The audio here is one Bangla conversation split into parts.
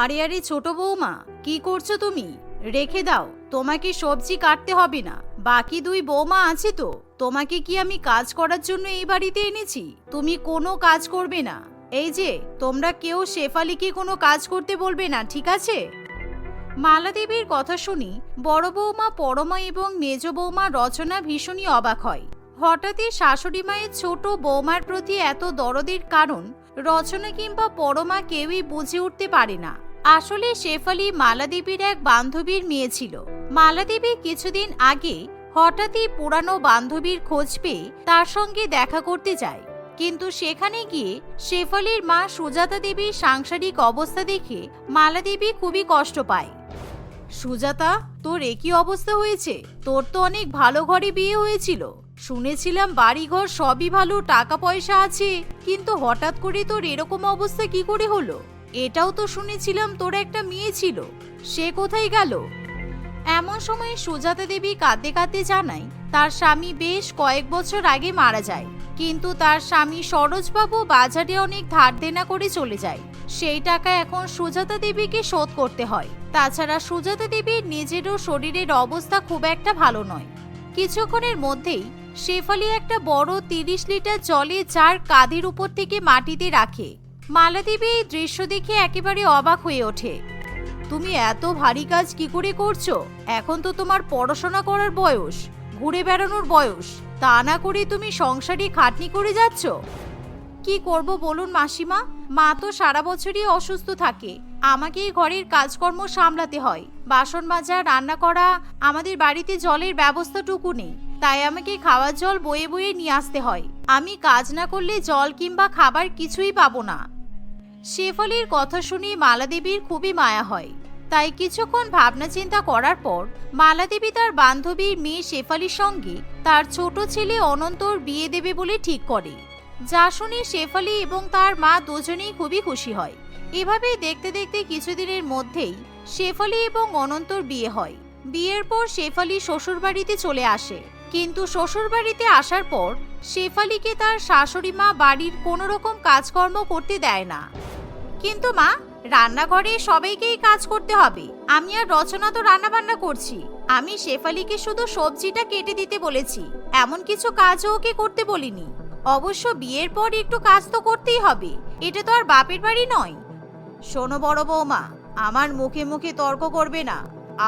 আরে আরে ছোট বৌমা, কি করছ তুমি? রেখে দাও, তোমাকে সবজি কাটতে হবে না। বাকি দুই বৌমা আছে তো, তোমাকে কি আমি কাজ করার জন্য এই বাড়িতে এনেছি? তুমি কোনো কাজ করবে না। এই যে, তোমরা কেউ শেফালিকে কোনো কাজ করতে বলবে না, ঠিক আছে? মালা দেবীর কথা শুনি বড় বৌমা, পরমা এবং মেজ বৌমা রচনা ভীষণই অবাক হয়। হঠাৎই শাশুড়ি মায়ের ছোট বৌমার প্রতি এত দরদের কারণ, রচনা কিংবা পরমা কেউই বুঝে উঠতে পারে না। আসলে শেফালি মালাদেবীর এক বান্ধবীর মেয়ে ছিল। মালাদেবী কিছুদিন আগে হঠাৎই পুরানো বান্ধবীর খোঁজ পেয়ে তার সঙ্গে দেখা করতে যায়। কিন্তু সেখানে গিয়ে শেফালির মা সুজাতা দেবীর সাংসারিক অবস্থা দেখে মালাদেবী খুবই কষ্ট পায়। সুজাতা, তোর একই অবস্থা হয়েছে? তোর তো অনেক ভালো ঘরে বিয়ে হয়েছিল। শুনেছিলাম বাড়িঘর সবই ভালো, টাকা পয়সা আছে। কিন্তু হঠাৎ করে তোর এরকম অবস্থা কি করে হলো? এটাও তো শুনেছিলাম তোর একটা মেয়ে ছিল। সে কোথায় গেল? এমন সময় সুজাতা দেবী কাঁদতে কাঁদতে জানায়, তার স্বামী বেশ কয়েক বছর আগে মারা যায়, কিন্তু তার স্বামী সরোজবাবু বাজারে অনেক ধার দেনা করে চলে যায়। সেই টাকা এখন সুজাতা দেবীকে শোধ করতে হয়। তাছাড়া সুজাতা দেবীর নিজেরও শরীরের অবস্থা খুব একটা ভালো নয়। কিছুক্ষণের মধ্যেই শেফালি একটা বড় তিরিশ লিটার জলে চার কাঁধের উপর থেকে মাটিতে রাখে। মালাদেবী এই দৃশ্য দেখে একেবারে অবাক হয়ে ওঠে। তুমি এত ভারী কাজ কি করে করছ? এখন তো তোমার পড়াশোনা করার বয়স, ঘুরে বেড়ানোর বয়স। তা না করে তুমি সংসারে খাটনি করে যাচ্ছ? কি করব বলুন মাসিমা? মা তো সারা বছরই অসুস্থ থাকে। আমাকেই ঘরের কাজকর্ম সামলাতে হয়। বাসন মাজা, রান্না করা, আমাদের বাড়িতে জলের ব্যবস্থাটুকু নেই। তাই আমাকে খাওয়ার জল বয়ে বয়ে নিয়ে আসতে হয়। আমি কাজ না করলে জল কিংবা খাবার কিছুই পাবো না। শেফালির কথা শুনে মালাদেবীর খুবই মায়া হয়। তাই কিছুক্ষণ ভাবনা চিন্তা করার পর মালাদেবী তার বান্ধবীর মেয়ে শেফালির সঙ্গে তার ছোট ছেলে অনন্তর বিয়ে দেবে বলে ঠিক করে। যা শুনে শেফালি এবং তার মা দুজনেই খুবই খুশি হয়। এভাবেই দেখতে দেখতে কিছুদিনের মধ্যেই শেফালি এবং অনন্তর বিয়ে হয়। বিয়ের পর শেফালি শ্বশুরবাড়িতে চলে আসে। কিন্তু শ্বশুরবাড়িতে আসার পর শেফালিকে তার শাশুড়ি মা বাড়ির কোনো রকম কাজকর্ম করতে দেয় না। কিন্তু মা, রান্নাঘরে সবাইকেই কাজ করতে হবে। আমি আর রচনা তো রান্না বান্না করছি। আমি শেফালিকে শুধু সবজিটা কেটে দিতে বলেছি। এমন কিছু কাজও ওকে করতে বলিনি। অবশ্য বিয়ের পর একটু কাজ তো করতেই হবে। এটা তো আর বাপের বাড়ি নয়। শোনো বড় বৌমা, আমার মুখে মুখে তর্ক করবে না।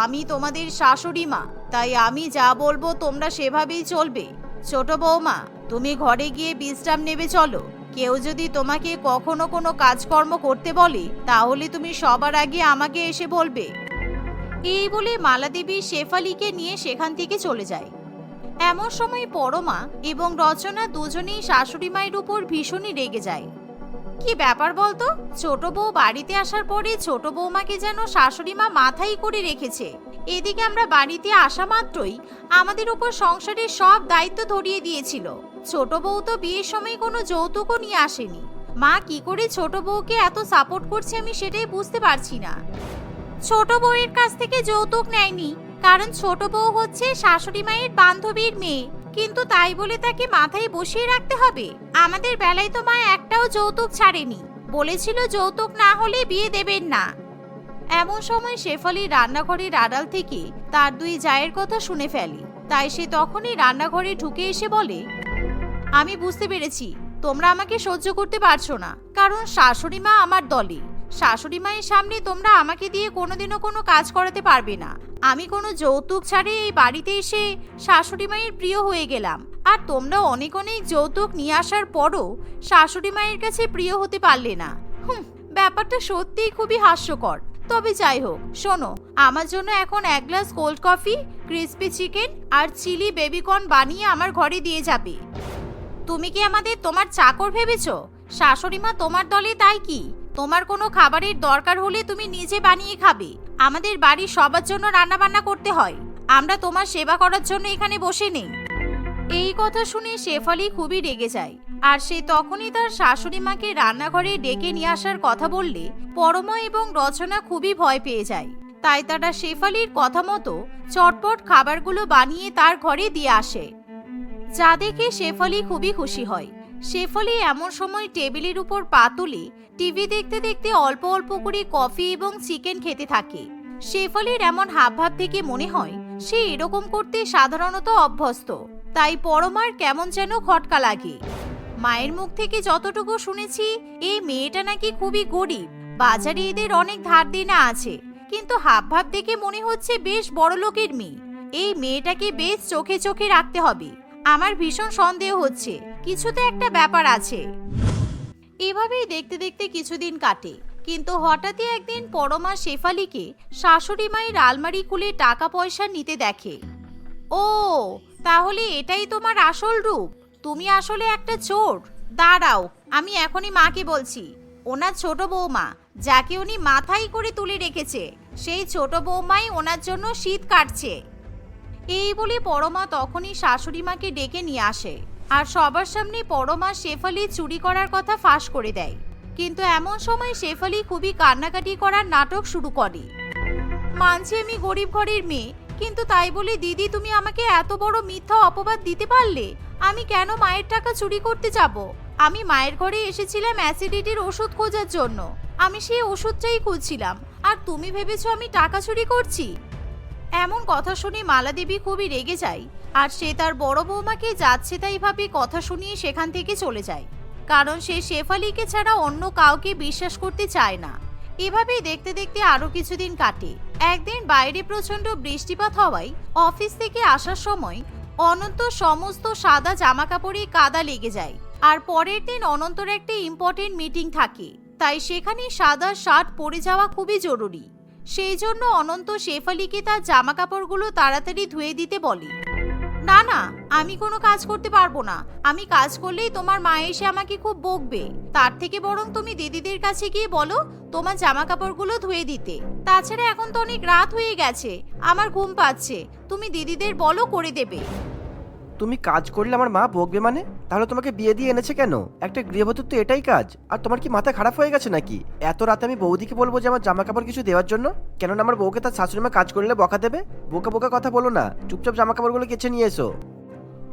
আমি তোমাদের শাশুড়ি মা, তাই আমি যা বলব তোমরা সেভাবেই চলবে। ছোট বৌমা, তুমি ঘরে গিয়ে বিশ্রাম নেবে, চলো। কেউ যদি তোমাকে কখনো কোনো কাজকর্ম করতে বলে, তাহলে তুমি সবার আগে আমাকে এসে বলবে। এই বলে মালাদেবী শেফালিকে নিয়ে সেখান থেকে চলে যায়। এমন সময় পরমা এবং রচনা দুজনেই শাশুড়ি মায়ের উপর ভীষণই রেগে যায়। কি ব্যাপার বলতো? ছোট বউ বাড়িতে আসার পরে ছোট বৌমাকে যেন শাশুড়ি মা মাথায় করে রেখেছে। এদিকে আমরা বাড়িতে আসা মাত্রই আমাদের উপর সংসারের সব দায়িত্ব ধরিয়ে দিয়েছিল। ছোট বউ তো বিয়ের সময় কোনো যৌতুকও নিয়ে আসেনি। মা কি করে ছোট বউকে এত সাপোর্ট করছে আমি সেটাই বুঝতে পারছি না। ছোট বউয়ের কাছ থেকে যৌতুক নেয়নি, কারণ ছোট বউ হচ্ছে শাশুড়ি মায়ের বান্ধবীর মেয়ে। কিন্তু তাই বলে তাকে মাথায় বসিয়ে রাখতে হবে। আমাদের বেলায় তো মা একটাও যৌতুক ছাড়েনি। বলেছিল যৌতুক না হলে বিয়ে দেবেন না। এমন সময় শেফালি রান্নাঘরের আড়াল থেকে তার দুই জায়ের কথা শুনে ফেলে। তাই সে তখনই রান্নাঘরে ঢুকে এসে বলে, আমি বুঝতে পেরেছি, তোমরা আমাকে সহ্য করতে পারছ না, কারণ শাশুড়ি মা আমার দলে। শাশুড়ি মায়ের সামনে তোমরা আমাকে দিয়ে কোনোদিনও কোনো কাজ করাতে পারবে না। আমি কোনো যৌতুক ছাড়ে এই বাড়িতে এসে শাশুড়ি মায়ের প্রিয় হয়ে গেলাম। আর তোমরা অনেক অনেক যৌতুক নিয়ে আসার পরও শাশুড়ি মায়ের কাছে প্রিয় হতে পারলে না। হুম, ব্যাপারটা সত্যিই খুবই হাস্যকর। তবে যাই হোক, শোনো, আমার জন্য এখন এক glass cold coffee, crispy chicken আর চিলি বেবিকর্ন বানিয়ে আমার ঘরে দিয়ে যাবে। তুমি কি আমাদের তোমার চাকর ভেবেছ? শাশুড়ি মা তোমার দলে তাই কি? তোমার কোনো খাবারের দরকার হলে তুমি নিজে বানিয়ে খাবে। আমাদের বাড়ির সবার জন্য রান্না বান্না করতে হয়। আমরা তোমার সেবা করার জন্য এখানে বসে নেই। এই কথা শুনে শেফালি খুবই রেগে যায়। আর সে তখনই তার শাশুড়ি মাকে রান্নাঘরে ডেকে নিয়ে আসার কথা বললে পরমা এবং রচনা খুবই ভয় পেয়ে যায়। তাই তারা শেফালির কথা মতো চটপট খাবারগুলো বানিয়ে তার ঘরে দিয়ে আসে। যা দেখে শেফালি খুবই খুশি হয়। শেফালি এমন সময় টেবিলের উপর পা তুলে টিভি দেখতে দেখতে অল্প অল্প করে কফি এবং চিকেন খেতে থাকে। শেফালির এমন হাবভাব থেকে মনে হয় সে এরকম করতে সাধারণত অভ্যস্ত। তাই পরমার কেমন যেন খটকা লাগে। মায়ের মুখ থেকে যতটুকু শুনেছি, এই মেয়েটা নাকি খুবই গরিব। বাজারে এদের অনেক ধার দেনা আছে। কিন্তু হাবভাব দেখে মনে হচ্ছে বেশ বড় লোকের মেয়ে। এই মেয়েটাকে বেশ চোখে চোখে রাখতে হবে। আমার ভীষণ সন্দেহ হচ্ছে। কিছুতে একটা ব্যাপার আছে। এভাবেই দেখতে দেখতে কিছুদিন কাটে। কিন্তু হঠাৎই একদিন পরমা শেফালিকে শাশুড়ি মায়ের আলমারি খুলে টাকা পয়সা নিতে দেখে। ও, তাহলে এটাই তোমার আসল রূপ? তুমি আসলে একটা চোর। দাঁড়াও, আমি এখনই মাকে বলছি। ওনার ছোট বৌমা, যাকে উনি মাথায় করে তুলে রেখেছে, সেই ছোট বৌমাই ওনার জন্য শীত কাটছে। এই বলে পরমা তখনই শাশুড়ি মাকে ডেকে নিয়ে আসে। আর সবার সামনে পরমা শেফালি চুরি করার কথা ফাঁস করে দেয়। কিন্তু এমন সময় শেফালি খুবই কান্নাকাটি করার নাটক শুরু করে। মানছি আমি গরিব ঘরের মেয়ে, কিন্তু তাই বলে, দিদি, তুমি আমাকে এত বড় মিথ্যা অপবাদ দিতে পারলে? আমি কেন মায়ের টাকা চুরি করতে যাব? আমি মায়ের ঘরে এসেছিলাম অ্যাসিডিটির ওষুধ খোঁজার জন্য। আমি সেই ওষুধটাই খুঁজছিলাম। আর তুমি ভেবেছো আমি টাকা চুরি করছি? এমন কথা শুনে মালা দেবী খুবই রেগে যায়। আর সে তার বড় বৌমাকে যাচ্ছে তাই ভাবে কথা শুনিয়ে সেখান থেকে চলে যায়। কারণ সে শেফালিকে ছাড়া অন্য কাউকে বিশ্বাস করতে চায় না। এভাবেই দেখতে দেখতে আরও কিছুদিন কাটে। একদিন বাইরে প্রচণ্ড বৃষ্টিপাত হওয়ায় অফিস থেকে আসার সময় অনন্ত সমস্ত সাদা জামা কাপড়ে কাদা লেগে যায়। আর পরের দিন অনন্তর একটা ইম্পর্টেন্ট মিটিং থাকে। তাই সেখানে সাদা শার্ট পরে যাওয়া খুবই জরুরি। সেই জন্য অনন্ত শেফ শেফালিকে তার জামা কাপড়গুলো তাড়াতাড়ি ধুয়ে দিতে বলে, না না, আমি কোনো কাজ করতে পারব না। আমি কাজ করলেই তোমার মা এসে আমাকে খুব বকবে। তার থেকে বরং তুমি দিদিদের কাছে গিয়ে বলো তোমার জামা কাপড়গুলো ধুয়ে দিতে। তাছাড়া এখন তো অনেক রাত হয়ে গেছে, আমার ঘুম পাচ্ছে। তুমি দিদিদের বলো করে দেবে। তুমি কাজ করলে আমার মা বকবে মানে? তাহলে তোমাকে বিয়ে দিয়ে এনেছে কেন? একটা গৃহবধূর তো এটাই কাজ। আর তোমার কি মাথা খারাপ হয়ে গেছে নাকি? এত রাতে আমি বৌদিকে বলব যে আমার জামা কাপড় কিছু দেওয়ার জন্য? কেননা আমার বউকে তার শাশুড়ি মা কাজ করলে বকা দেবে? বোকা বোকা কথা বলো না। চুপচাপ জামা কাপড়গুলো কেচে নিয়ে এসো।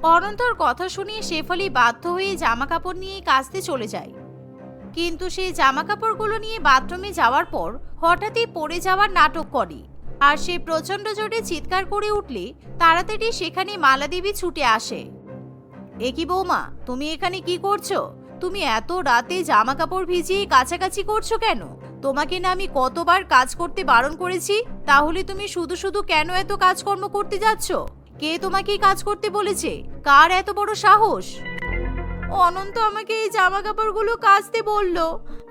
অনন্তর কথা শুনিয়ে শেফালি বাধ্য হয়ে জামা কাপড় নিয়ে কাচতে চলে যায়। কিন্তু সেই জামা কাপড়গুলো নিয়ে বাথরুমে যাওয়ার পর হঠাৎই পড়ে যাওয়ার নাটক করে। আর সে প্রচণ্ড জোরে চিৎকার করে উঠলে তাড়াতাড়ি সেখানে মালাদেবী ছুটে আসে। এ কি বৌমা, তুমি এখানে কি করছ? তুমি এত রাতে জামা কাপড় ভিজিয়ে কাছাকাছি করছ কেন? তোমাকে না আমি কতবার কাজ করতে বারণ করেছি? তাহলে তুমি শুধু শুধু কেন এত কাজকর্ম করতে যাচ্ছ? কে তোমাকে কাজ করতে বলেছে? কার এত বড় সাহস? অনন্ত আমাকে এই জামা কাপড়গুলো কাচতে বলল।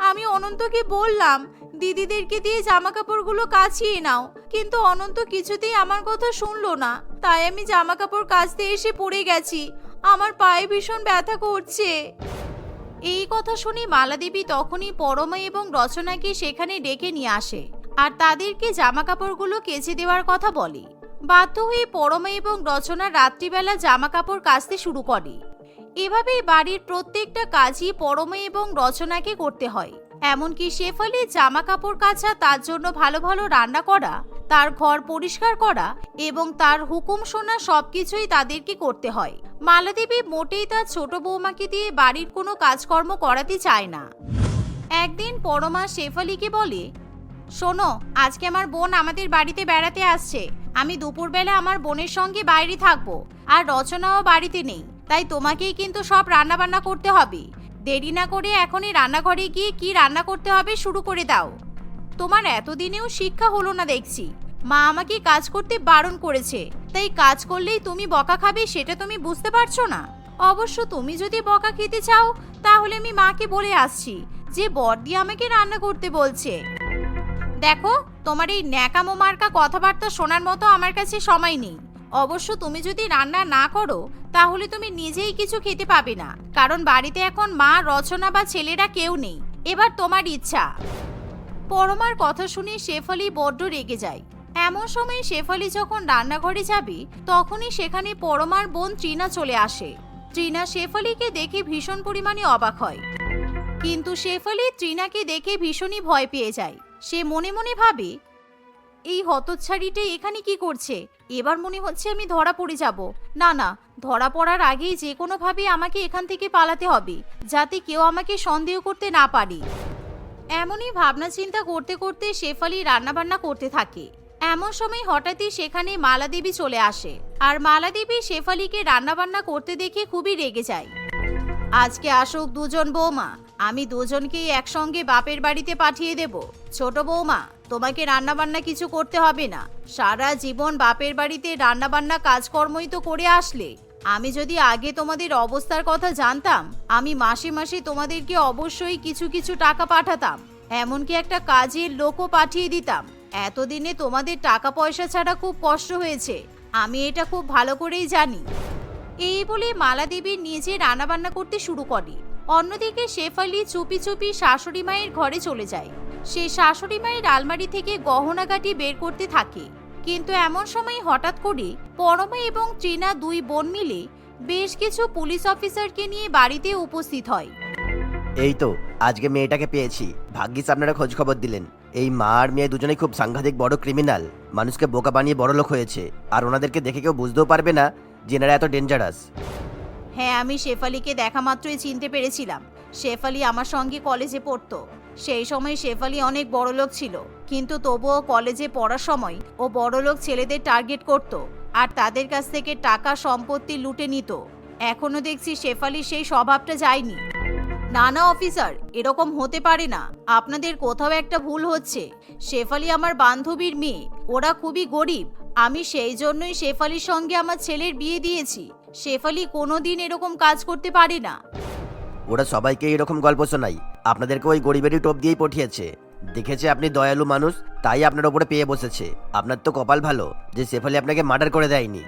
আমি অনন্তকে বললাম দিদিদেরকে দিয়ে জামা কাপড়গুলো কাছিয়ে নাও। কিন্তু অনন্ত কিছুতেই আমার কথা শুনলো না। তাই আমি জামা কাপড় কাচতে এসে পড়ে গেছি। আমার পায়ে ভীষণ ব্যথা করছে। এই কথা শুনে মালাদেবী তখনই পরমা এবং রচনাকে সেখানে ডেকে নিয়ে আসে আর তাদেরকে জামা কাপড়গুলো কেচে দেওয়ার কথা বলে। বাধ্য হয়ে পরমা এবং রচনা রাত্রিবেলা জামা কাপড় কাচতে শুরু করে। এভাবেই বাড়ির প্রত্যেকটা কাজই পরমা এবং রচনাকে করতে হয়। এমনকি শেফালি জামা কাপড় কাচা, তার জন্য ভালো ভালো রান্না করা, তার ঘর পরিষ্কার করা এবং তার হুকুম শোনা সবকিছুই তাদেরকে করতে হয়। মালাদেবী মোটেই তার ছোট বৌমাকে দিয়ে বাড়ির কোনো কাজকর্ম করাতে চায় না। একদিন পরমা শেফালিকে বলে, শোনো, আজকে আমার বোন আমাদের বাড়িতে বেড়াতে আসছে। আমি দুপুরবেলা আমার বোনের সঙ্গে বাইরে থাকব, আর রচনাও বাড়িতে নেই। তাই তোমাকেই কিন্তু সব রান্না বান্না করতে হবে। দেরি না করে এখনই রান্নাঘরে গিয়ে কি রান্না করতে হবে শুরু করে দাও। তোমার এতদিনেও শিক্ষা হলো না দেখছি। মা আমাকে কাজ করতে বারণ করেছে। তাই কাজ করলেই তুমি বকা খাবে সেটা তুমি বুঝতে পারছ না? অবশ্য তুমি যদি বকা খেতে চাও, তাহলে আমি মাকে বলে আসছি, যে বর্দি আমাকে রান্না করতে বলছে। দেখো, তোমার এই ন্যাকামো মার্কা কথাবার্তা শোনার মতো আমার কাছে সময় নেই। অবশ্য তুমি যদি রান্না না করো, তাহলে তুমি নিজেই কিছু খেতে পাবে না। কারণ বাড়িতে এখন মা, রচনা বা ছেলেরা কেউ নেই। এবার তোমার ইচ্ছা। পরমার কথা শুনে শেফালি বড্ড রেগে যায়। এমন সময় শেফালি যখন রান্নাঘরে যাবে, তখনই সেখানে পরমার বোন ট্রিনা চলে আসে। ট্রিনা শেফালিকে দেখে ভীষণ পরিমাণে অবাক হয়। কিন্তু শেফালি ট্রিনাকে দেখে ভীষণই ভয় পেয়ে যায়। সে মনে মনে ভাবে এই হতচ্ছাড়িটা এখানে কি করছে? এবার মনে হচ্ছে আমি ধরা পড়ে যাব। না না, ধরা পড়ার আগেই যে কোনোভাবে আমাকে এখান থেকে পালাতে হবে, যাতে কেউ আমাকে সন্দেহ করতে না পারে। এমনই ভাবনা চিন্তা করতে করতে শেফালি রান্নাবান্না করতে থাকে। এমন সময় হঠাৎই সেখানে মালা দেবী চলে আসে। আর মালা দেবী শেফালিকে রান্নাবান্না করতে দেখে খুবই রেগে যায়। আজকে আসুক দুজন বৌমা, আমি দুজনকেই একসঙ্গে বাপের বাড়িতে পাঠিয়ে দেব। ছোট বৌমা। তোমাকে রান্নাবান্না কিছু করতে হবে না। সারা জীবন বাপের বাড়িতে রান্নাবান্না কাজকর্মই তো করে আসলে। আমি যদি আগে তোমাদের অবস্থার কথা জানতাম, আমি মাসে মাসে তোমাদেরকে অবশ্যই কিছু কিছু টাকা পাঠাতাম। এমনকি একটা কাজের লোকও পাঠিয়ে দিতাম। এতদিনে তোমাদের টাকা পয়সা ছাড়া খুব কষ্ট হয়েছে। আমি এটা খুব ভালো করেই জানি। এই বলে মালা দেবী নিজে রান্নাবান্না করতে শুরু করে। অন্যদিকে শেফালি চুপি চুপি শাশুড়ি মায়ের ঘরে চলে যায়। সে শাশুড়ি মায়ের আলমারি থেকে গহনাগাটি বের করতে থাকে। কিন্তু এমন সময় হঠাৎ করে পরমা এবং ট্রিনা দুই বোন মিলে বেশ কিছু পুলিশ অফিসারকে নিয়ে বাড়িতে উপস্থিত হয়। এই তো, আজকে মেয়েটাকে পেয়েছি। ভাগ্যিস আপনারা খোঁজ খবর দিলেন। এই মা আর মেয়ে দুজনেই খুব সাংঘাতিক বড় ক্রিমিনাল মানুষকে বোকা বানিয়ে বড় লোক হয়েছে। আর ওনাদেরকে দেখে কেউ বুঝতেও পারবে না যে এত ডেঞ্জারাস হ্যাঁ আমি শেফালিকে দেখা মাত্রই চিনতে পেরেছিলাম। শেফালি আমার সঙ্গে কলেজে পড়তো। সেই সময় শেফালি অনেক বড়লোক ছিল, কিন্তু তবুও কলেজে পড়ার সময় ও বড়লোক ছেলেদের টার্গেট করত আর তাদের কাছ থেকে টাকা সম্পত্তি লুটে নিত। এখনও দেখছি শেফালি সেই স্বভাবটা যায়নি। না না, অফিসার, এরকম হতে পারে না। আপনাদের কোথাও একটা ভুল হচ্ছে। শেফালি আমার বান্ধবীর মেয়ে, ওরা খুবই গরিব। আমি সেই জন্যই শেফালির সঙ্গে আমার ছেলের বিয়ে দিয়েছি। শেফালি কোনোদিন এরকম কাজ করতে পারে না। ওরা সবাইকে এরকম গল্প শোনাই। আপনাদেরকে ওই গরিবেরই টোপ দিয়েই পাঠিয়েছে। দেখেছে আপনি দয়ালু মানুষ তাই আপনার ওপরে পেয়ে বসেছে। আপনার তো কপাল ভালো যে সেফালি আপনাকে মার্ডার করে দেয়নি।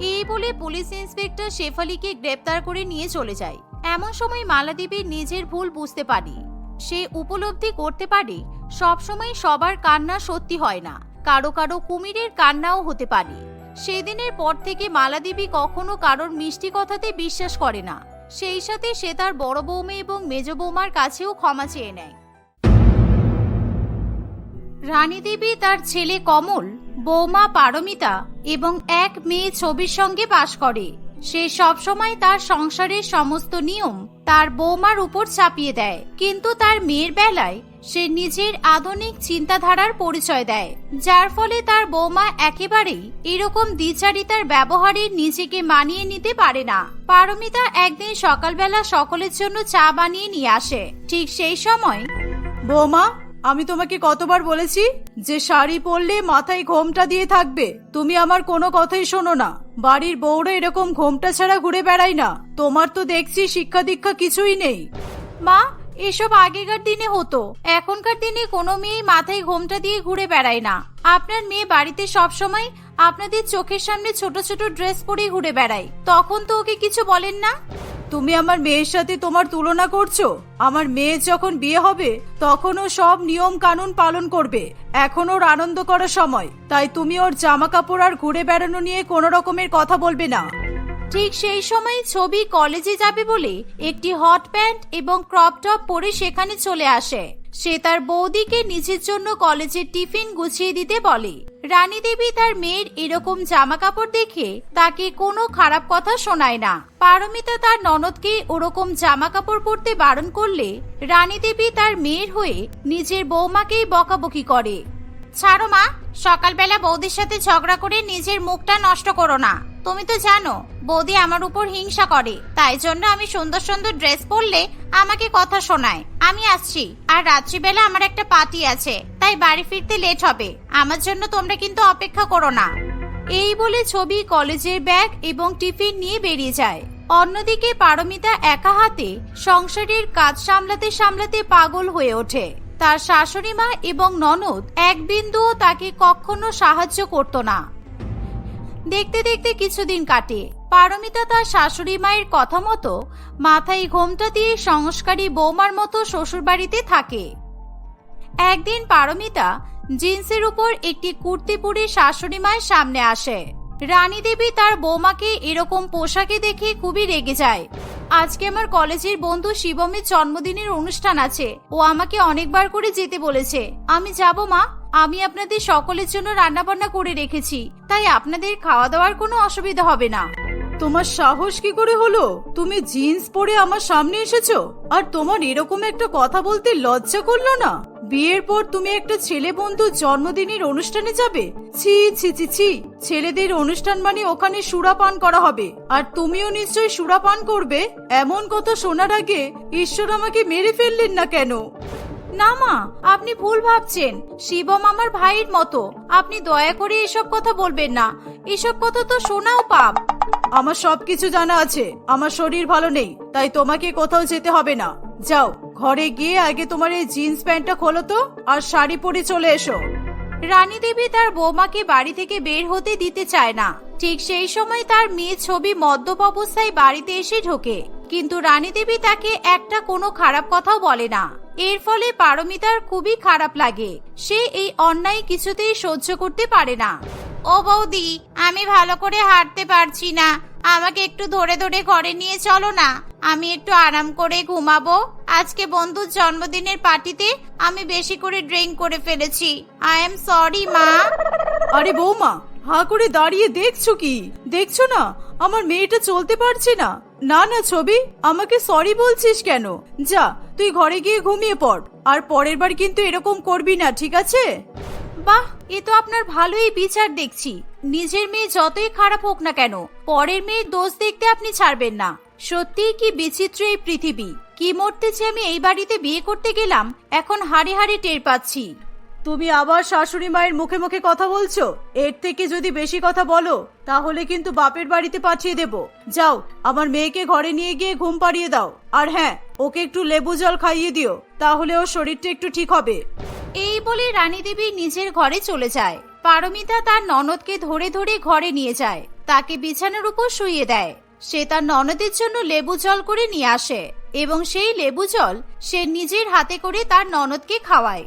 এই বলে পুলিশ ইন্সপেক্টর শেফালিকে গ্রেপ্তার করে নিয়ে চলে যায়। এমন সময় মালাদেবী নিজের ভুল বুঝতে পারে। সে উপলব্ধি করতে পারে সবসময় সবার কান্না সত্যি হয় না। কারও কারও কুমিরের কান্নাও হতে পারে। সেদিনের পর থেকে মালাদেবী কখনো কারোর মিষ্টি কথাতে বিশ্বাস করে না। সেই সাথে সে তার বড় বৌমা এবং মেজ বৌমার কাছেও ক্ষমা চেয়ে নেয়। রানী দেবী তার ছেলে কমল, বৌমা পারমিতা এবং এক মেয়ে ছবির সঙ্গে বাস করে। সে সবসময় তার সংসারের সমস্ত নিয়ম তার বৌমার উপর চাপিয়ে দেয়। কিন্তু তার মেয়ের বেলায় সে নিজের আধুনিক চিন্তাধারার পরিচয় দেয় যার ফলে তার বৌমা একেবারেই এরকম দ্বিচারিতার ব্যবহারে নিজেকে মানিয়ে নিতে পারে না। পারমিতা একদিন সকালবেলা সকলের জন্য চা বানিয়ে নিয়ে আসে। ঠিক সেই সময় বৌমা আমি তোমাকে কতবার বলেছি যে শাড়ি পরলে মাথায় ঘোমটা দিয়ে থাকবে। তুমি আমার কোনো কথাই শোনো না। বাড়ির বউরা এরকম ঘোমটা ছাড়া ঘুরে বেড়াই না। তোমার তো দেখছি শিক্ষা দীক্ষা কিছুই নেই। মা এসব আগেকার দিনে হতো। এখনকার দিনে কোনো মেয়ে মাথায় ঘোমটা দিয়ে ঘুরে বেড়ায় না। আপনার মেয়ে বাড়িতে সব সময় আপনাদের চোখের সামনে ছোট ছোট ড্রেস পরে ঘুরে বেড়ায়। তখন তো ওকে কিছু বলেন না। তুমি আমার মেয়ের সাথে তোমার তুলনা করছ? আমার মেয়ে যখন বিয়ে হবে তখনও সব নিয়ম কানুন পালন করবে। এখন ওর আনন্দ করার সময়। তাই তুমি ওর জামা কাপড় আর ঘুরে বেড়ানো নিয়ে কোনো রকমের কথা বলবে না। ঠিক সেই সময় ছবি কলেজে যাবে বলে একটি হট প্যান্ট এবং ক্রপ টপ পরে সেখানে চলে আসে। সে তার বৌদিকে নিজের জন্য কলেজের টিফিন গুছিয়ে দিতে বলে। রানী দেবী তার মেয়ের এরকম জামা কাপড় দেখে তাকে কোনো খারাপ কথা শোনায় না। পারমিতা তার ননদকে ওরকম জামা কাপড় পরতে বারণ করলে রানী দেবী তার মেয়ের হয়ে নিজের বৌমাকেই বকাবকি করে। ছাড়ো মা, সকালবেলা বৌদির সাথে ঝগড়া করে নিজের মুখটা নষ্ট করো না। তুমি তো জানো, বৌদি আমার উপর হিংসা করে, তাই জন্য আমি সুন্দর সুন্দর ড্রেস পরলে আমাকে কথা শোনায়। আমি আসছি, আর রাত্রিবেলা আমার একটা পার্টি আছে, তাই বাড়ি ফিরতে লেট হবে। আমার জন্য তোমরা কিন্তু অপেক্ষা করো না। এই বলে ছবি কলেজের ব্যাগ এবং টিফিন নিয়ে বেরিয়ে যায়। অন্যদিকে পারমিতা একা হাতে সংসারের কাজ সামলাতে সামলাতে পাগল হয়ে ওঠে। তার শাশুড়ি মা এবং ননদ এক বিন্দুও তাকে কখনো সাহায্য করত না। দেখতে দেখতে কিছুদিন কাটে। পারমিতা তার শাশুড়ি মায়ের কথা মতো মাথায় ঘোমটা দিয়ে সংস্কারী বৌমার মতো শ্বশুরবাড়িতে থাকে। একদিন পারমিতা জিন্সের উপর একটি কুর্তি পরে শাশুড়ি মায়ের সামনে আসে। রানী দেবী তার বৌমাকে এরকম পোশাকে দেখে খুবই রেগে যায়। আজকে আমার কলেজের বন্ধু শিবমের জন্মদিনের অনুষ্ঠান আছে। ও আমাকে অনেকবার করে যেতে বলেছে। আমি যাব, মা। আমি আপনাদের সকলের জন্য রান্নাবান্না করে রেখেছি। তাই আপনাদের খাওয়া দাওয়ার কোনো অসুবিধা হবে না। তোমার সাহস কি করে হলো? তুমি জিন্স পরে আমার সামনে এসেছ? আর তোমার এরকম একটা কথা বলতে লজ্জা করল না? বিয়ের পর তুমি একটা ছেলে বন্ধু জন্মদিনের অনুষ্ঠানে যাবে? ছি ছি ছি ছি। ছেলেদের অনুষ্ঠান মানে ওখানে সুরাপান করা হবে। আর তুমিও নিশ্চয়ই সুরাপান করবে? এমন কথা শোনার আগে ঈশ্বর আমাকে মেরে ফেললেন না কেন? না মা, আপনি ভুল ভাবছেন। শিবম আমার ভাইয়ের মতো। আপনি দয়া করে এসব কথা বলবেন না। এসব কথা তো শোনাও পাপ। আমার সবকিছু জানা আছে। আমার শরীর ভালো নেই, তাই তোমাকে কোথাও যেতে হবে না। যাও। ঘরে গিয়ে আগে তোমার এই জিন্স প্যান্টটা খোলো তো, আর শাড়ি পরে চলে এসো। রানী দেবী তার বৌমাকে বাড়ি থেকে বের হতে দিতে চায় না। ঠিক সেই সময় তার মেয়ে ছবি মদ্যপ অবস্থায় বাড়িতে এসে ঢোকে। কিন্তু রানী দেবী তাকে একটা কোনো খারাপ কথাও বলে না। এর ফলে পারমিতার খুবই খারাপ লাগে। সে এই অন্যায় কিছুতেই সহ্য করতে পারে না। ও বৌদি, আমি ভালো করে হাঁটতে পারছি না। আমাকে একটু ধরে ধরে ঘরে নিয়ে চলো না। আমি একটু আরাম করে ঘুমাবো। আজকে বন্ধুর জন্মদিনের পার্টিতে আমি বেশি করে ড্রিঙ্ক করে ফেলেছি। আই এম সরি মা। আরে বৌমা, হা করে দাঁড়িয়ে দেখছ কি? দেখছ না, আমার মেয়েটা চলতে পারছে না। না না, ছবি, আমাকে সরি বলছিস কেন? যা, তুই ঘরে গিয়ে ঘুমিয়ে পড়। আর পরের বার কিন্তু এরকম করবি না, ঠিক আছে? বাহ, এ তো আপনার ভালোই বিচার দেখছি। নিজের মেয়ে যতই খারাপ হোক না কেন, পরের মেয়ের দোষ দেখতে আপনি ছাড়বেন না। সত্যিই কি বিচিত্র এই পৃথিবী। কি মরতে যে আমি এই বাড়িতে বিয়ে করতে গেলাম, এখন হাড়ে হাড়ে টের পাচ্ছি। তুমি আবার শাশুড়ি মায়ের মুখে মুখে কথা বলছো? এর থেকে যদি বেশি কথা বলো, তাহলে কিন্তু বাপের বাড়িতে পাঠিয়ে দেব। যাও, আমার মেয়েকে ঘরে নিয়ে গিয়ে ঘুম পাড়িয়ে দাও। আর হ্যাঁ ওকে একটু লেবু জল খাইয়ে দিও, তাহলে ওর শরীরটা একটু ঠিক হবে। এই বলে রানী দেবী নিজের ঘরে চলে যায়। পারমিতা তার ননদকে ধরে ধরে ঘরে নিয়ে যায়। তাকে বিছানার উপর শুইয়ে দেয়। সে তার ননদের জন্য লেবু জল করে নিয়ে আসে এবং সেই লেবু জল সে নিজের হাতে করে তার ননদকে খাওয়ায়।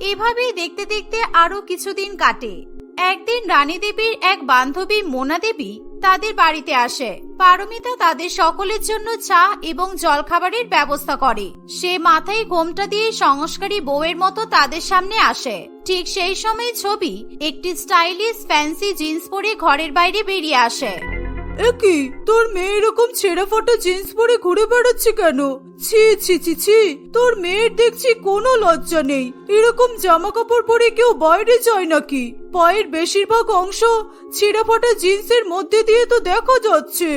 এভাবেই দেখতে দেখতে আরও কিছুদিন কাটে। একদিন রানী দেবীর এক বান্ধবী মোনা দেবী তাদের বাড়িতে আসে। পারমিতা তাদের সকলের জন্য চা এবং জলখাবারের ব্যবস্থা করে। সে মাথায় ঘোমটা দিয়ে সংস্কারী বউয়ের মতো তাদের সামনে আসে। ঠিক সেই সময় ছবি একটি স্টাইলিশ ফ্যান্সি জিন্স পরে ঘরের বাইরে বেরিয়ে আসে। একই তোর মেয়ে এরকম ছেঁড়া ফাটা জিন্স পরে ঘুরে বেড়াচ্ছে কেন? ছি ছি ছি ছি। তোর মেয়ের দেখছি কোনো লজ্জা নেই। এরকম জামা কাপড় পরে কেউ বাইরে যায় নাকি? পায়ের বেশিরভাগ অংশ ছেঁড়া ফাটা জিন্সের মধ্যে দিয়ে তো দেখা যাচ্ছে।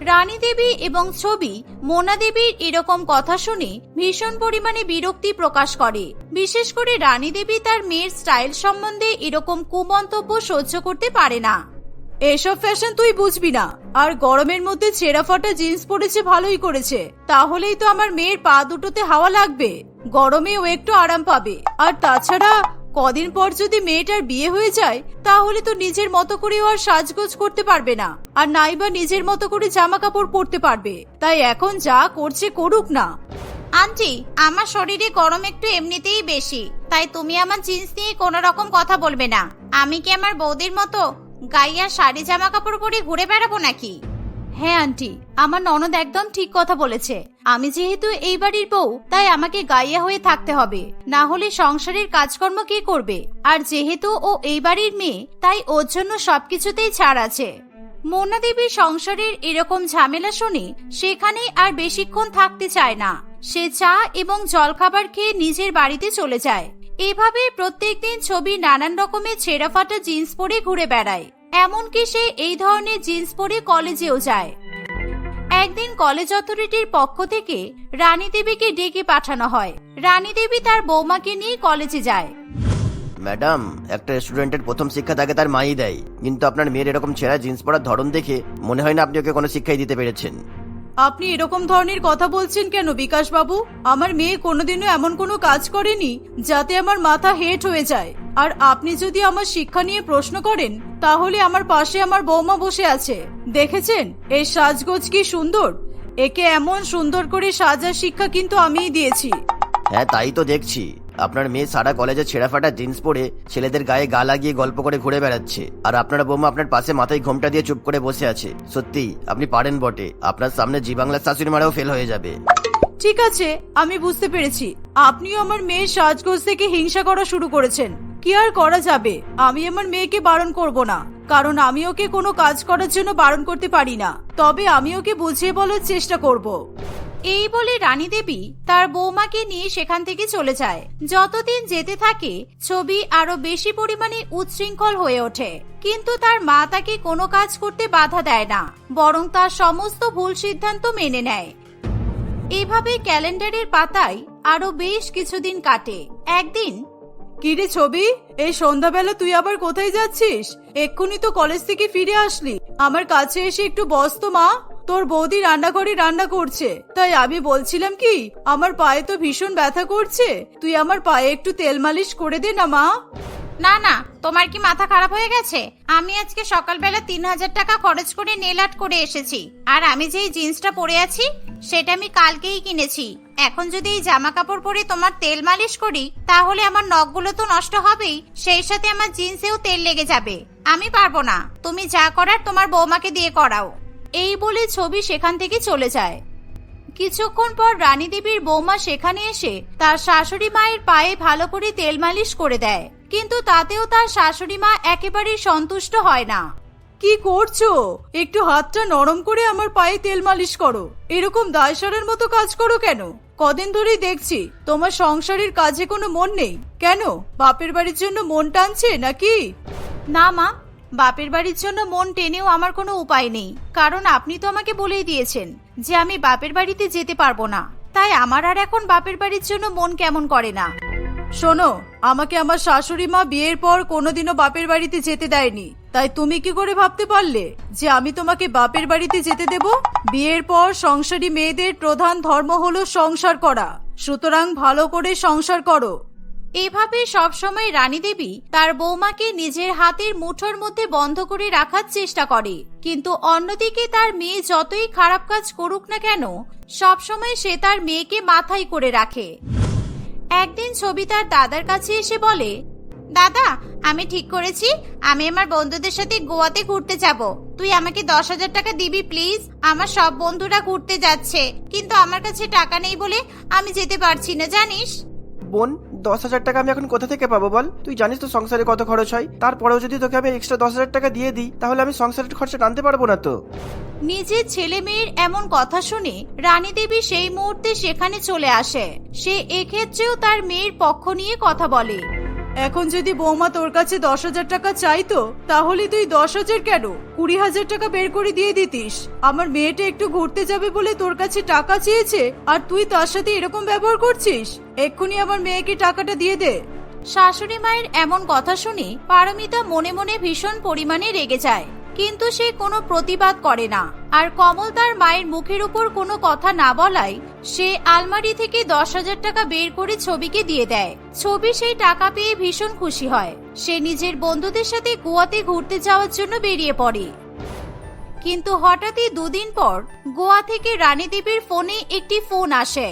রানী দেবী এবং ছবি মোনা দেবীর এরকম কথা শুনে ভীষণ পরিমাণে বিরক্তি প্রকাশ করে। বিশেষ করে রানী দেবী তার মেয়ের স্টাইল সম্বন্ধে এরকম কুমন্তব্য সহ্য করতে পারে না। এসব ফ্যাশন তুই বুঝবি না। আর গরমের মধ্যে ছেঁড়া ফাটা জিন্স পরেছে ভালোই করেছে। তাহলেই তো আমার মেয়ের পা দুটোতে হাওয়া লাগবে। গরমে ও একটু আরাম পাবে। আর তাছাড়া, কদিন পর যদি মেয়েটার বিয়ে হয়ে যায়, তাহলে তো নিজের মতো করে আর সাজগোজ করতে পারবে না। আর নাইবা নিজের মতো করে জামা কাপড় পরতে পারবে। তাই এখন যা করছে করুক না। আন্টি, আমার শরীরে গরম একটু এমনিতেই বেশি। তাই তুমি আমার জিন্স নিয়ে কোনো রকম কথা বলবে না। আমি কি আমার বৌদির মতো গাইয়া শাড়ি জামা কাপড় পরে ঘুরে বেড়াবো নাকি? হ্যাঁ আন্টি, আমার ননদ একদম ঠিক কথা বলেছে। আমি যেহেতু এই বাড়ির বউ, তাই আমাকে গাইয়া হয়ে থাকতে হবে। না হলে সংসারের কাজকর্ম কে করবে? আর যেহেতু ও এই বাড়ির মেয়ে, তাই ওর জন্য সবকিছুতেই ছাড় আছে। মোনা দেবী সংসারের এরকম ঝামেলা শুনে সেখানে আর বেশিক্ষণ থাকতে চায় না। সে চা এবং জলখাবার খেয়ে নিজের বাড়িতে চলে যায়। এভাবে প্রত্যেকদিন ছবি নানান রকমের ছেঁড়া ফাটা জিন্স পরে ঘুরে বেড়ায়। এমনকি সে এই ধরনের জিন্স পরে কলেজেও যায়। একদিন কলেজ অথরিটির পক্ষ থেকে রানী দেবীকে ডেকে পাঠানো হয়। রানী দেবী তার বৌমাকে নিয়ে কলেজে যায়। ম্যাডাম, একটা স্টুডেন্টের প্রথম শিক্ষা তাকে তার মাই দেয়। কিন্তু আপনার মেয়ের এরকম ছেঁড়া জিন্স পরার ধরন দেখে মনে হয় না আপনি ওকে কোনো শিক্ষাই দিতে পেরেছেন। আপনি এরকম ধরনের কথা বলছেন কেন বিকাশ বাবু আমার মেয়ে কোনোদিনও এমন কোনো কাজ করেনি যাতে আমার মাথা হেট হয়ে যায়। আর আপনি যদি আমার শিক্ষা নিয়ে প্রশ্ন করেন, তাহলে আমার পাশে আমার বৌমা বসে আছে। দেখেছেন? এই সাজগোজ কি সুন্দর? একে এমন সুন্দর করে সাজার শিক্ষা কিন্তু আমিই দিয়েছি। হ্যাঁ তাই তো দেখছি। আপনার মেয়ে সারা কলেজে ছেঁড়া ফাটা জিন্স পরে ছেলেদের গায়ে গা লাগিয়ে গল্প করে ঘুরে বেড়াচ্ছে। আর আপনার বৌমা আপনার পাশে মাথায় ঘোমটা দিয়ে চুপ করে বসে আছে। সত্যি, আপনি পারেন বটে। আপনার সামনে জি বাংলার শাশুড়ি মারাও ফেল হয়ে যাবে। ঠিক আছে, আমি বুঝতে পেরেছি। আপনিও আমার মেয়ের সাজগোজ থেকে হিংসা করা শুরু করেছেন। কি আর করা যাবে? আমি আমার মেয়েকে বারণ করব না। কারণ আমি ওকে কোনো কাজ করার জন্য বারণ করতে পারি না। তবে আমি ওকে বুঝিয়ে বলার চেষ্টা করব। এই বলে রানী দেবী তার বৌমাকে নিয়ে সেখান থেকে চলে যায়। যতদিন যেতে থাকে, ছবি আরও বেশি পরিমাণে উচ্ছৃঙ্খল হয়ে ওঠে। কিন্তু তার মা তাকে কোনো কাজ করতে বাধা দেয় না, বরং তার সমস্ত ভুল সিদ্ধান্ত মেনে নেয়। এভাবে ক্যালেন্ডারের পাতায় আরও বেশ কিছুদিন কাটে। একদিন কিরে ছবি? এই সন্ধ্যাবেলা তুই আবার কোথায় যাচ্ছিস? এক্ষুনি তো কলেজ থেকে ফিরে আসলি। আমার কাছে এসে একটু বস তো, মা। তোর বৌদি রান্নাঘরে রান্না করছে। তাই আমি বলছিলাম কি, আমার পায়ে তো ভীষণ ব্যথা করছে। তুই আমার পায়ে একটু তেল মালিশ করে দে না, মা। না না, তোমার কি মাথা খারাপ হয়ে গেছে? আমি আজকে সকালবেলা তিন হাজার টাকা খরচ করে নেল আর্ট করে এসেছি। আর আমি যেই জিন্সটা পরে আছি, সেটা আমি কালকেই কিনেছি। এখন যদি এই জামা কাপড় পরে তোমার তেল মালিশ করি, তাহলে আমার নখগুলো তো নষ্ট হবেই, সেই সাথে আমার জিন্সেও তেল লেগে যাবে। আমি পারব না। তুমি যা করার তোমার বৌমাকে দিয়ে করাও। এই বলে ছবি সেখান থেকে চলে যায়। কিছুক্ষণ পর রানী দেবীর বৌমা সেখানে এসে তার শাশুড়ি মায়ের পায়ে ভালো করে তেল মালিশ করে দেয়। কিন্তু তাতেও তার শাশুড়ি মা একেবারেই সন্তুষ্ট হয় না। কি করছ? একটু হাতটা নরম করে আমার পায়ে তেল মালিশ করো। এরকম দায়সারের মতো কাজ করো কেন? কদিন ধরেই দেখছি তোমার সংসারের কাজে কোনো মন নেই। কেন? বাপের বাড়ির জন্য মন টানছে নাকি? না মা বাপের বাড়ির জন্য মন টেনেও আমার কোনো উপায় নেই। কারণ আপনি তো আমাকে বলেই দিয়েছেন যে আমি বাপের বাড়িতে যেতে পারব না। তাই আমার আর এখন বাপের বাড়ির জন্য মন কেমন করে না। শোনো, আমাকে আমার শাশুড়ি মা বিয়ের পর কোনোদিনও বাপের বাড়িতে যেতে দেয়নি। তাই তুমি কি করে ভাবতে পারলে যে আমি তোমাকে বাপের বাড়িতে যেতে দেব? বিয়ের পর সংসারী মেয়েদের প্রধান ধর্ম হলো সংসার করা। সুতরাং ভালো করে সংসার করো। এভাবে সবসময় রানী দেবী তার বৌমাকে নিজের হাতের মুঠোর মধ্যে বন্ধ করে রাখার চেষ্টা করে। কিন্তু অন্যদিকে তার মেয়ে যতই খারাপ কাজ করুক না কেন, সবসময় সে তার মেয়েকে মাথায় করে রাখে। একদিন ছবি তার দাদার কাছে এসে বলে, দাদা, আমি ঠিক করেছি। আমি আমার বন্ধুদের সাথে গোয়াতে ঘুরতে যাব। তুই আমাকে দশ হাজার টাকা দিবি, প্লিজ? আমার সব বন্ধুরা ঘুরতে যাচ্ছে। কিন্তু আমার কাছে টাকা নেই বলে আমি যেতে পারছি না, জানিস? বোন দশ হাজার টাকা আমি এখন কোথা থেকে পাবো বল? তুই জানিস তো সংসারে কত খরচ হয়। তারপরেও যদি তোকে আমি এক্সট্রা দশ হাজার টাকা দিয়ে দিই, তাহলে আমি সংসারের খরচা টানতে পারব না তো। নিজের ছেলে মেয়ের এমন কথা শুনে রানী দেবী সেই মুহূর্তে সেখানে চলে আসে। সে এক্ষেত্রেও তার মেয়ের পক্ষ নিয়ে কথা বলে। এখন যদি বৌমা তোর কাছে দশ হাজার টাকা চাইতো, তাহলে তুই দশ হাজার কেন? কুড়ি হাজার টাকা বের করে দিয়ে দিতিস। আমার মেয়েটা একটু ঘুরতে যাবে বলে তোর কাছে টাকা চেয়েছে, আর তুই তার সাথে এরকম ব্যবহার করছিস? এক্ষুনি আমার মেয়েকে টাকাটা দিয়ে দে। শাশুড়ি মায়ের এমন কথা শুনে পারমিতা মনে মনে ভীষণ পরিমাণে রেগে যায়, কিন্তু সে কোনো প্রতিবাদ করে না। আর কমল তার মায়ের মুখের উপর কোনো কথা না বলায় সে আলমারি থেকে দশ হাজার টাকা বের করে ছবিকে দিয়ে দেয়। ছবি সেই টাকা পেয়ে ভীষণ খুশি হয়। সে নিজের বন্ধুদের সাথে গোয়াতে ঘুরতে যাওয়ার জন্য বেরিয়ে পড়ে। কিন্তু হঠাৎই দুদিন পর গোয়া থেকে রানী দেবীর ফোনে একটি ফোন আসে।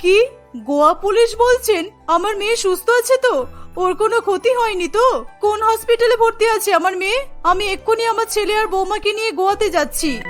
কি? গোয়া পুলিশ বলছেন আমার মেয়ে সুস্থ আছে তো? ওর কোনো ক্ষতি হয়নি তো? কোন হসপিটালে ভর্তি আছে আমার মেয়ে? আমি এক্ষুনি আমার ছেলে আর বৌমাকে নিয়ে গোয়াতে যাচ্ছি।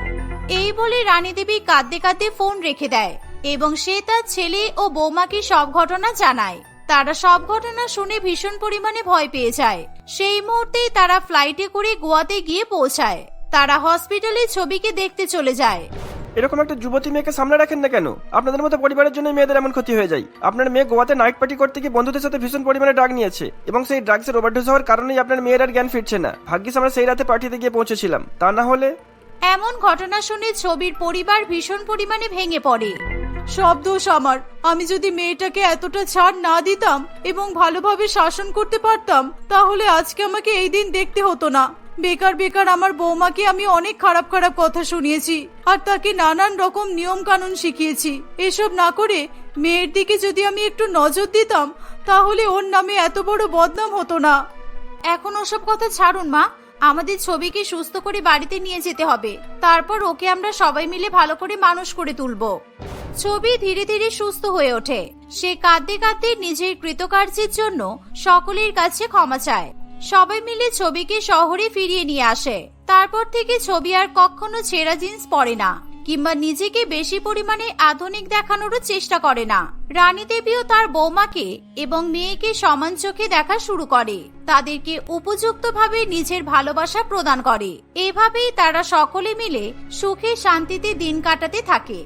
এই বলে রানী দেবী কাঁদতে কাঁদতে ফোন রেখে দেয় এবং সে তার ছেলে ও বৌমাকে সব ঘটনা জানায়। তারা সব ঘটনা শুনে ভীষণ পরিমাণে ভয় পেয়ে যায়। সেই মুহূর্তেই তারা ফ্লাইটে করে গোয়াতে গিয়ে পৌঁছায়। তারা হসপিটালে ছবিকে দেখতে চলে যায়। এরকম একটা যুবতী মেয়েকে সামনে রাখেন না কেন? আপনাদের মতো পরিবারের জন্য মেয়েদের এমন ক্ষতি হয়ে যায়। আপনার মেয়ে গোয়াতে নাইট পার্টি করতে গিয়ে বন্ধুদের সাথে ভীষণ পরিমাণে ড্রাগ নিয়েছে এবং সেই ড্রাগসের ওভারডোজ হওয়ার কারণেই আপনার মেয়ের আর জ্ঞান ফিরছে না। ভাগ্যিস আমরা সেই রাতে পার্টিতে গিয়ে পৌঁছেছিলাম। তা না হলে এমন ঘটনা শুনে ছবির পরিবার ভীষণ পরিমাণে ভেঙে পড়ে। সব দোষ আমার। আমি যদি মেয়েটাকে এতটা ছাড় না দিতাম এবং ভালোভাবে শাসন করতে পারতাম, তাহলে আজকে আমাকে এই দিন দেখতে হতো না। বেকার বেকার আমার বৌমাকে আমি অনেক খারাপ খারাপ কথা শুনিয়েছি আর তাকে নানান রকম নিয়ম কানুন শিখিয়েছি। এসব না করে মেয়ের দিকে যদি আমি একটু নজর দিতাম, তাহলে ওর নামে এত বড় বদনাম হতো না। এখন ওসব কথা ছাড়ুন, মা। আমাদের ছবিকে সুস্থ করে বাড়িতে নিয়ে যেতে হবে। তারপর ওকে আমরা সবাই মিলে ভালো করে মানুষ করে তুলব। ছবি ধীরে ধীরে সুস্থ হয়ে ওঠে। সে কাঁদতে কাঁদতে নিজের কৃতকার্যের জন্য সকলের কাছে ক্ষমা চায়। সবাই মিলে ছবিকে শহরে ফিরিয়ে নিয়ে আসে। তারপর থেকে ছবি আর কখনো ছেঁড়া জিন্স পরে না। কিংবা নিজেকে বেশি পরিমাণে আধুনিক দেখানোরও চেষ্টা করে না। রানী দেবীও তার বৌমাকে এবং মেয়েকে সমান চোখে দেখা শুরু করে। তাদেরকে উপযুক্তভাবে নিজের ভালোবাসা প্রদান করে। এভাবেই তারা সকলে মিলে সুখে শান্তিতে দিন কাটাতে থাকে।